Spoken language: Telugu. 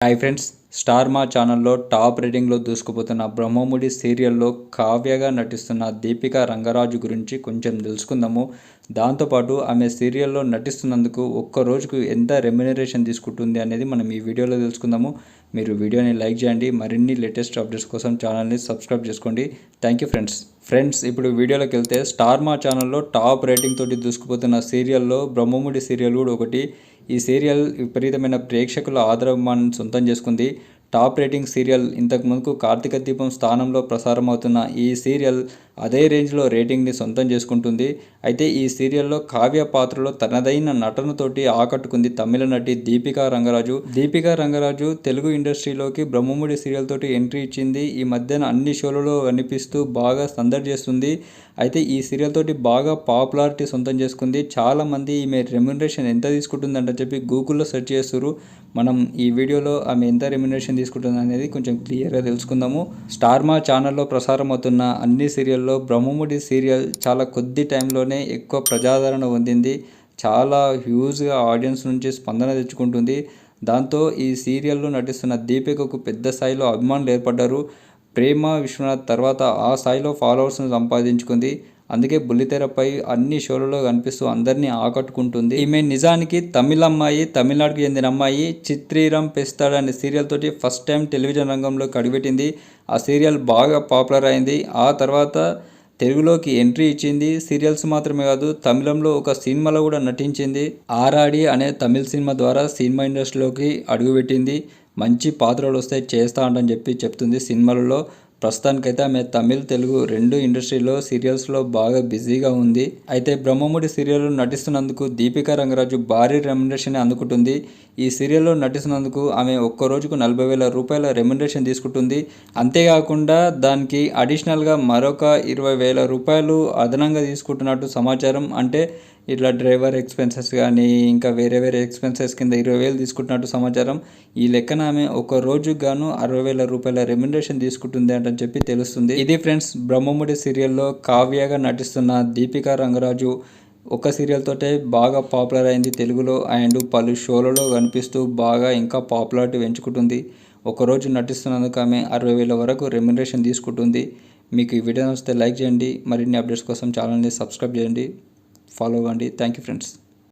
హాయ్ ఫ్రెండ్స్ స్టార్ మా ఛానల్లో టాప్ రేటింగ్లో దూసుకుపోతున్న బ్రహ్మముడి సీరియల్లో కావ్యగా నటిస్తున్న దీపిక రంగరాజు గురించి కొంచెం తెలుసుకుందాము. దాంతోపాటు ఆమె సీరియల్లో నటిస్తున్నందుకు ఒక్క రోజుకు ఎంత రెమ్యునరేషన్ తీసుకుంటుంది అనేది మనం ఈ వీడియోలో తెలుసుకుందాము. మీరు వీడియోని లైక్ చేయండి. మరిన్ని లేటెస్ట్ అప్డేట్స్ కోసం ఛానల్ని సబ్స్క్రైబ్ చేసుకోండి. థ్యాంక్ యూ ఫ్రెండ్స్ ఫ్రెండ్స్ ఇప్పుడు వీడియోలోకి వెళ్తే స్టార్ మా ఛానల్లో టాప్ రేటింగ్ తోటి దూసుకుపోతున్న సీరియల్లో బ్రహ్మముడి సీరియల్ కూడా ఒకటి. ఈ సీరియల్ విపరీతమైన ప్రేక్షకుల ఆదరమాన్ని సొంతం చేసుకుంది. టాప్ రేటింగ్ సీరియల్ ఇంతకు ముందుకు కార్తీక దీపం స్థానంలో ప్రసారం అవుతున్న ఈ సీరియల్ అదే రేంజ్లో రేటింగ్ని సొంతం చేసుకుంటుంది. అయితే ఈ సీరియల్లో కావ్య పాత్రలో తనదైన నటనతోటి ఆకట్టుకుంది తమిళ నటి దీపికా రంగరాజు. దీపికా రంగరాజు తెలుగు ఇండస్ట్రీలోకి బ్రహ్మముడి సీరియల్ తోటి ఎంట్రీ ఇచ్చింది. ఈ మధ్యన అన్ని షోలలో కనిపిస్తూ బాగా సందడి చేస్తుంది. అయితే ఈ సీరియల్ తోటి బాగా పాపులారిటీ సొంతం చేసుకుంది. చాలామంది ఈమె రెమ్యునరేషన్ ఎంత తీసుకుంటుందంట చెప్పి గూగుల్లో సెర్చ్ చేస్తారు మనం ఈ వీడియోలో ఆమె ఎంత రెమ్యునరేషన్ తీసుకుంటుంది అనేది కొంచెం క్లియర్గా తెలుసుకుందాము. స్టార్ మా ఛానల్లో ప్రసారం అవుతున్న అన్ని సీరియల్ సీరియల్లో బ్రహ్మముడి సీరియల్ చాలా కొద్ది టైంలోనే ఎక్కువ ప్రజాదరణ పొందింది. చాలా హ్యూజ్గా ఆడియన్స్ నుంచి స్పందన తెచ్చుకుంటుంది. దాంతో ఈ సీరియల్లో నటిస్తున్న దీపికకు పెద్ద స్థాయిలో అభిమానులు ఏర్పడ్డారు. ప్రేమ విశ్వనాథ్ తర్వాత ఆ స్థాయిలో ఫాలోవర్స్ను సంపాదించుకుంది. అందుకే బుల్లితెరపై అన్ని షోలలో కనిపిస్తూ అందరినీ ఆకట్టుకుంటుంది. ఈమె నిజానికి తమిళ అమ్మాయి తమిళనాడుకు చెందిన అమ్మాయి చిత్రీరం పెస్తాడ్ అనే సీరియల్ తోటి ఫస్ట్ టైం టెలివిజన్ రంగంలోకి అడుగుపెట్టింది ఆ సీరియల్ బాగా పాపులర్ అయింది. ఆ తర్వాత తెలుగులోకి ఎంట్రీ ఇచ్చింది. సీరియల్స్ మాత్రమే కాదు తమిళంలో ఒక సినిమాలో కూడా నటించింది. ఆరాడి అనే తమిళ సినిమా ద్వారా సినిమా ఇండస్ట్రీలోకి అడుగుపెట్టింది. మంచి పాత్రలు వస్తే చేస్తా అంటని చెప్పి చెప్తుంది సినిమాలలో. ప్రస్తుతానికైతే ఆమె తమిళ్ తెలుగు రెండు ఇండస్ట్రీలో సీరియల్స్లో బాగా బిజీగా ఉంది. అయితే బ్రహ్మముడి సీరియల్లో నటిస్తున్నందుకు దీపికా రంగరాజు భారీ రెమ్యునరేషన్ అందుకుంటుంది. ఈ సీరియల్లో నటిస్తున్నందుకు ఆమె ఒక్క రోజుకు నలభై వేల రూపాయల రెమ్యునరేషన్ తీసుకుంటుంది. అంతేకాకుండా దానికి అడిషనల్గా మరొక ఇరవై వేల రూపాయలు అదనంగా తీసుకుంటున్నట్టు సమాచారం. అంటే ఇట్లా డ్రైవర్ ఎక్స్పెన్సెస్ కానీ ఇంకా వేరే వేరే ఎక్స్పెన్సెస్ కింద ఇరవై వేలు తీసుకుంటున్నట్టు సమాచారం. ఈ లెక్కన ఆమె ఒక రోజుకు గాను అరవై వేల రూపాయల రెమ్యునరేషన్ తీసుకుంటుంది అంటని చెప్పి తెలుస్తుంది. ఇది ఫ్రెండ్స్ బ్రహ్మముడి సీరియల్లో కావ్యగా నటిస్తున్న దీపికా రంగరాజు. ఒక సీరియల్ తోటే బాగా పాపులర్ అయింది తెలుగులో అండ్ పలు షోలలో కనిపిస్తూ బాగా ఇంకా పాపులారిటీ పెంచుకుంటుంది. ఒకరోజు నటిస్తున్నందుకు ఆమె అరవై వేల వరకు రెమ్యునరేషన్ తీసుకుంటుంది. మీకు ఈ వీడియో వస్తే లైక్ చేయండి. మరిన్ని అప్డేట్స్ కోసం ఛానల్ని సబ్స్క్రైబ్ చేయండి. ఫాలో అవ్వండి. Thank you friends.